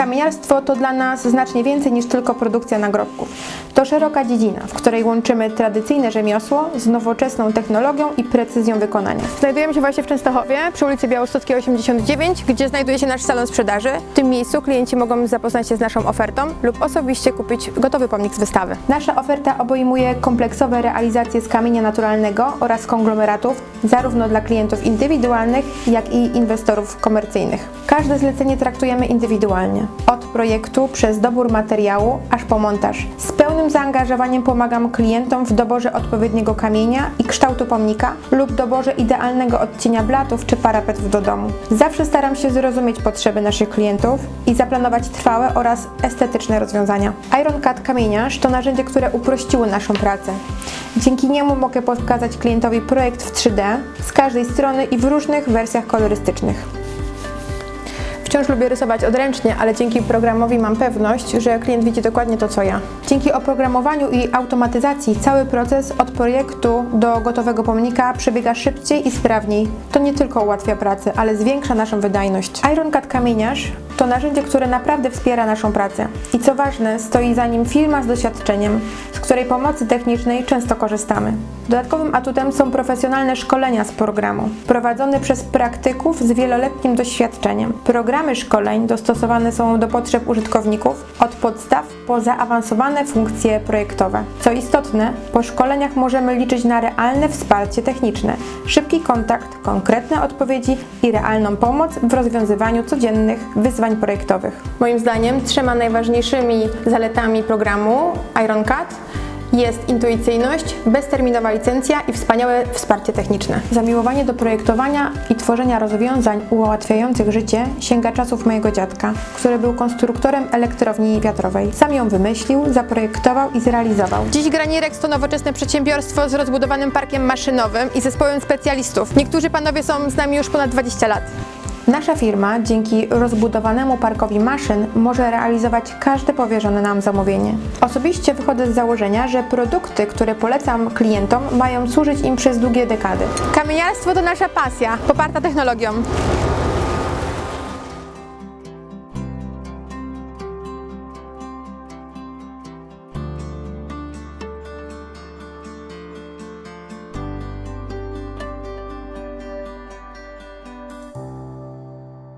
Kamieniarstwo to dla nas znacznie więcej niż tylko produkcja nagrobków. To szeroka dziedzina, w której łączymy tradycyjne rzemiosło z nowoczesną technologią i precyzją wykonania. Znajdujemy się właśnie w Częstochowie, przy ulicy Białostockiej 89, gdzie znajduje się nasz salon sprzedaży. W tym miejscu klienci mogą zapoznać się z naszą ofertą lub osobiście kupić gotowy pomnik z wystawy. Nasza oferta obejmuje kompleksowe realizacje z kamienia naturalnego oraz konglomeratów, zarówno dla klientów indywidualnych, jak i inwestorów komercyjnych. Każde zlecenie traktujemy indywidualnie. Od projektu przez dobór materiału aż po montaż. Z pełnym zaangażowaniem pomagam klientom w doborze odpowiedniego kamienia i kształtu pomnika lub doborze idealnego odcienia blatów czy parapetów do domu. Zawsze staram się zrozumieć potrzeby naszych klientów i zaplanować trwałe oraz estetyczne rozwiązania. Iron Cut Kamieniarz to narzędzie, które uprościło naszą pracę. Dzięki niemu mogę pokazać klientowi projekt w 3D z każdej strony i w różnych wersjach kolorystycznych. Wciąż lubię rysować odręcznie, ale dzięki programowi mam pewność, że klient widzi dokładnie to, co ja. Dzięki oprogramowaniu i automatyzacji cały proces od projektu do gotowego pomnika przebiega szybciej i sprawniej. To nie tylko ułatwia pracę, ale zwiększa naszą wydajność. Iron Cut Kamieniarz to narzędzie, które naprawdę wspiera naszą pracę. I co ważne, stoi za nim firma z doświadczeniem, z której pomocy technicznej często korzystamy. Dodatkowym atutem są profesjonalne szkolenia z programu, prowadzone przez praktyków z wieloletnim doświadczeniem. Programy szkoleń dostosowane są do potrzeb użytkowników, od podstaw po zaawansowane funkcje projektowe. Co istotne, po szkoleniach możemy liczyć na realne wsparcie techniczne, szybki kontakt, konkretne odpowiedzi i realną pomoc w rozwiązywaniu codziennych projektowych. Moim zdaniem trzema najważniejszymi zaletami programu IronCAD jest intuicyjność, bezterminowa licencja i wspaniałe wsparcie techniczne. Zamiłowanie do projektowania i tworzenia rozwiązań ułatwiających życie sięga czasów mojego dziadka, który był konstruktorem elektrowni wiatrowej. Sam ją wymyślił, zaprojektował i zrealizował. Dziś Granirex to nowoczesne przedsiębiorstwo z rozbudowanym parkiem maszynowym i zespołem specjalistów. Niektórzy panowie są z nami już ponad 20 lat. Nasza firma dzięki rozbudowanemu parkowi maszyn może realizować każde powierzone nam zamówienie. Osobiście wychodzę z założenia, że produkty, które polecam klientom, mają służyć im przez długie dekady. Kamieniarstwo to nasza pasja, poparta technologią.